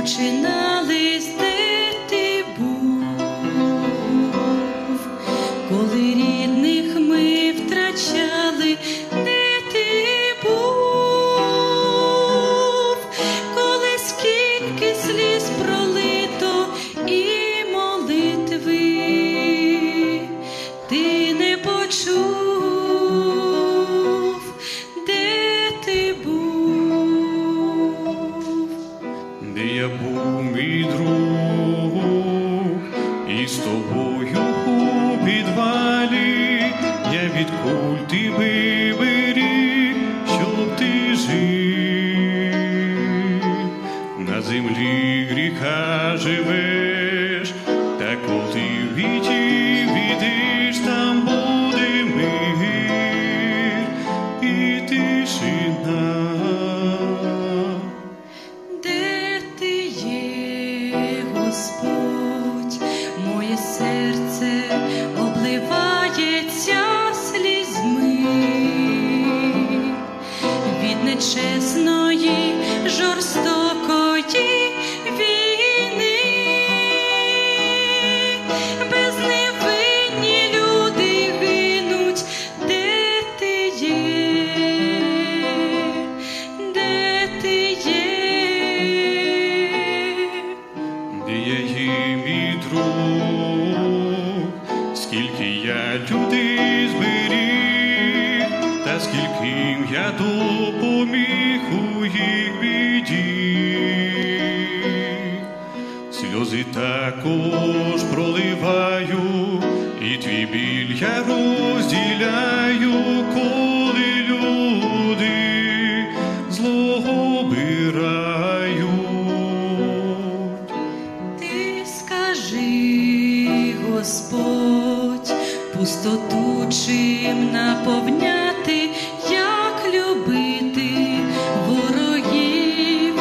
починались, де ти коли рідних ми втрачали, я був мій друг, і з тобою у підвалі я від куль тебе щоб ти жив. На землі гріха живеш, whisper я людей зберіг, та скільки я допоміг у їх біді. Сльози також проливаю, і твій біль я розділяю, коли люди злого обирають. Ти скажи, Господь, пустоту чим наповняти, як любити ворогів,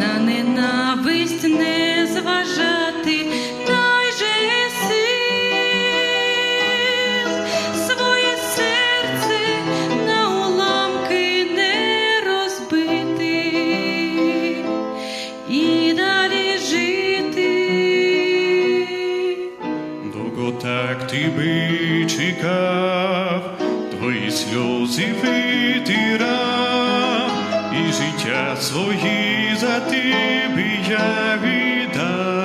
на ненависть не зважати, дай же сил на уламки не розбити і далі жити. Тебе чекав, твої сльози витирав, і життя свої за тебе я віддав.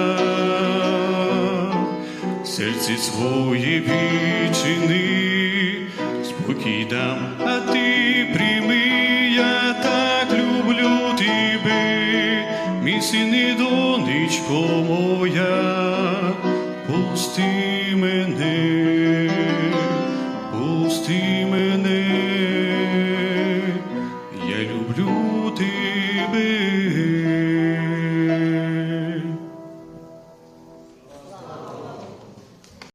Серце своє відчини, спокій дам, а ти прийми, я так люблю тебе, мій син і донечко моя, пусти мене, пусти